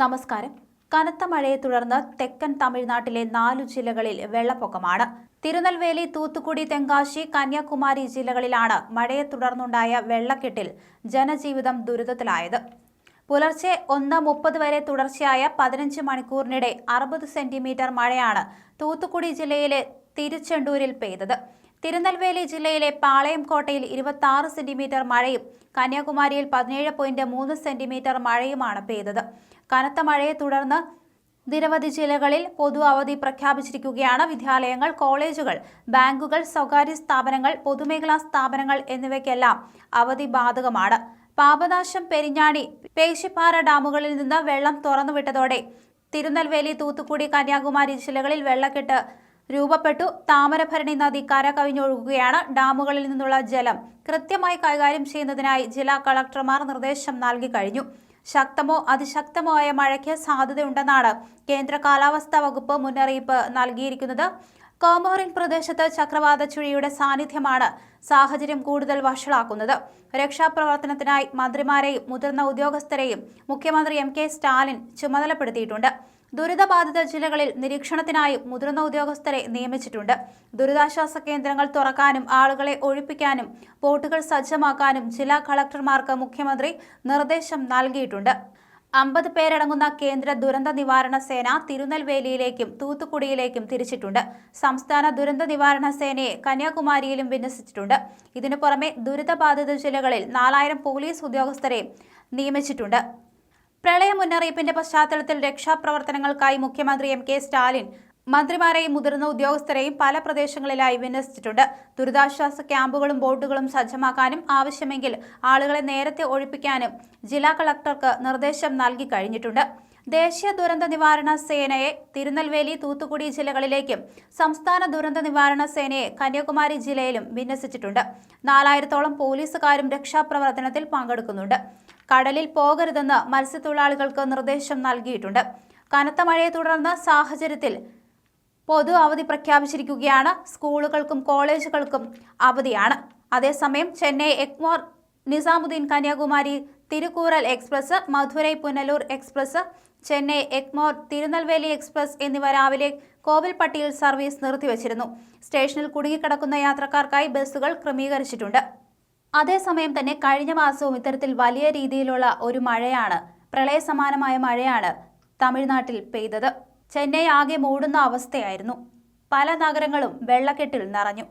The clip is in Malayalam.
നമസ്കാരം. കനത്ത മഴയെ തുടർന്ന് തെക്കൻ തമിഴ്നാട്ടിലെ നാലു ജില്ലകളിൽ വെള്ളപ്പൊക്കമാണ്. തിരുനെൽവേലി തൂത്തുക്കുടി തെങ്കാശി കന്യാകുമാരി ജില്ലകളിലാണ് മഴയെ തുടർന്നുണ്ടായ വെള്ളക്കെട്ടിൽ ജനജീവിതം ദുരിതത്തിലായത്. പുലർച്ചെ ഒന്ന് മുപ്പത് വരെ തുടർച്ചയായ പതിനഞ്ച് മണിക്കൂറിനിടെ അറുപത് സെന്റിമീറ്റർ മഴയാണ് തൂത്തുക്കുടി ജില്ലയിലെ തിരുച്ചെണ്ടൂരിൽ പെയ്തത്. തിരുനെൽവേലി ജില്ലയിലെ പാളയം കോട്ടയിൽ ഇരുപത്തി ആറ് സെന്റിമീറ്റർ മഴയും കന്യാകുമാരിയിൽ പതിനേഴ് പോയിന്റ് മൂന്ന് സെന്റിമീറ്റർ മഴയുമാണ് പെയ്തത്. കനത്ത മഴയെ തുടർന്ന് നിരവധി ജില്ലകളിൽ പൊതു അവധി പ്രഖ്യാപിച്ചിരിക്കുകയാണ് വിദ്യാലയങ്ങൾ കോളേജുകൾ ബാങ്കുകൾ സ്വകാര്യ സ്ഥാപനങ്ങൾ പൊതുമേഖലാ സ്ഥാപനങ്ങൾ എന്നിവയ്ക്കെല്ലാം അവധി ബാധകമാണ്. പാപനാശം പെരിഞ്ഞാണി പേശിപ്പാറ ഡാമുകളിൽ നിന്ന് വെള്ളം തുറന്നുവിട്ടതോടെ തിരുനെൽവേലി തൂത്തുക്കുടി കന്യാകുമാരി ജില്ലകളിൽ വെള്ളക്കെട്ട് രൂപപ്പെട്ടു. താമരഭരണി നദി കര കവിഞ്ഞൊഴുകുകയാണ് ഡാമുകളിൽ നിന്നുള്ള ജലം കൃത്യമായി കൈകാര്യം ചെയ്യുന്നതിനായി ജില്ലാ കളക്ടർമാർ നിർദ്ദേശം നൽകി കഴിഞ്ഞു. ശക്തമോ അതിശക്തമോ ആയ മഴയ്ക്ക് സാധ്യതയുണ്ടെന്നാണ് കേന്ദ്ര കാലാവസ്ഥാ വകുപ്പ് മുന്നറിയിപ്പ് നൽകിയിരിക്കുന്നത്. കോമോറിൻ പ്രദേശത്ത് ചക്രവാത ചുഴിയുടെ സാന്നിധ്യമാണ് സാഹചര്യം കൂടുതൽ വഷളാക്കുന്നത്. രക്ഷാപ്രവർത്തനത്തിനായി മന്ത്രിമാരെയും മുതിർന്ന ഉദ്യോഗസ്ഥരെയും മുഖ്യമന്ത്രി എം കെ സ്റ്റാലിൻ ചുമതലപ്പെടുത്തിയിട്ടുണ്ട്. ദുരിതബാധിത ജില്ലകളിൽ നിരീക്ഷണത്തിനായും മുതിർന്ന ഉദ്യോഗസ്ഥരെ നിയമിച്ചിട്ടുണ്ട്. ദുരിതാശ്വാസ കേന്ദ്രങ്ങൾ തുറക്കാനും ആളുകളെ ഒഴിപ്പിക്കാനും ബോട്ടുകൾ സജ്ജമാക്കാനും ജില്ലാ കളക്ടർമാർക്ക് മുഖ്യമന്ത്രി നിർദ്ദേശം നൽകിയിട്ടുണ്ട്. അമ്പത് പേരടങ്ങുന്ന കേന്ദ്ര ദുരന്ത നിവാരണ സേന തിരുനെൽവേലിയിലേക്കും തൂത്തുക്കുടിയിലേക്കും തിരിച്ചിട്ടുണ്ട്. സംസ്ഥാന ദുരന്ത നിവാരണ സേനയെ കന്യാകുമാരിയിലും വിന്യസിച്ചിട്ടുണ്ട്. ഇതിനു പുറമെ ദുരിതബാധിത ജില്ലകളിൽ നാലായിരം പോലീസ് ഉദ്യോഗസ്ഥരെ നിയമിച്ചിട്ടുണ്ട്. പ്രളയ മുന്നറിയിപ്പിന്റെ പശ്ചാത്തലത്തിൽ രക്ഷാപ്രവർത്തനങ്ങൾക്കായി മുഖ്യമന്ത്രി എം കെ സ്റ്റാലിൻ മന്ത്രിമാരെയും മുതിർന്ന ഉദ്യോഗസ്ഥരെയും പല പ്രദേശങ്ങളിലായി വിന്യസിച്ചിട്ടുണ്ട്. ദുരിതാശ്വാസ ക്യാമ്പുകളും ബോട്ടുകളും സജ്ജമാക്കാനും ആവശ്യമെങ്കിൽ ആളുകളെ നേരത്തെ ഒഴിപ്പിക്കാനും ജില്ലാ കളക്ടർക്ക് നിർദ്ദേശം നൽകി കഴിഞ്ഞിട്ടുണ്ട്. ദേശീയ ദുരന്ത നിവാരണ സേനയെ തിരുനെൽവേലി തൂത്തുക്കുടി ജില്ലകളിലേക്കും സംസ്ഥാന ദുരന്ത നിവാരണ സേനയെ കന്യാകുമാരി ജില്ലയിലും വിന്യസിച്ചിട്ടുണ്ട്. നാലായിരത്തോളം പോലീസുകാരും രക്ഷാപ്രവർത്തനത്തിൽ പങ്കെടുക്കുന്നുണ്ട്. കടലിൽ പോകരുതെന്ന് മത്സ്യത്തൊഴിലാളികൾക്ക് നിർദ്ദേശം നൽകിയിട്ടുണ്ട്. കനത്ത മഴയെ തുടർന്ന് സാഹചര്യത്തിൽ പൊതു അവധി പ്രഖ്യാപിച്ചിരിക്കുകയാണ്. സ്കൂളുകൾക്കും കോളേജുകൾക്കും അവധിയാണ്. അതേസമയം Chennai Egmore Nizamuddin Kanyakumari Thirukkural express Madurai Punalur express Chennai Egmore Tirunelveli express എന്നിവ രാവിലെ കോവിൽപ്പട്ടിയിൽ സർവീസ് നിർത്തിവച്ചിരുന്നു. സ്റ്റേഷനിൽ കുടുങ്ങിക്കിടക്കുന്ന യാത്രക്കാർക്കായി ബസ്സുകൾ ക്രമീകരിച്ചിട്ടുണ്ട്. അതേസമയം തന്നെ കഴിഞ്ഞ മാസവും ഇത്തരത്തിൽ വലിയ രീതിയിലുള്ള ഒരു മഴയാണ് പ്രളയസമാനമായ മഴയാണ് തമിഴ്നാട്ടിൽ പെയ്തത്. ചെന്നൈ ആകെ മൂടുന്ന അവസ്ഥയായിരുന്നു. പല നഗരങ്ങളും വെള്ളക്കെട്ടിൽ നിറഞ്ഞു.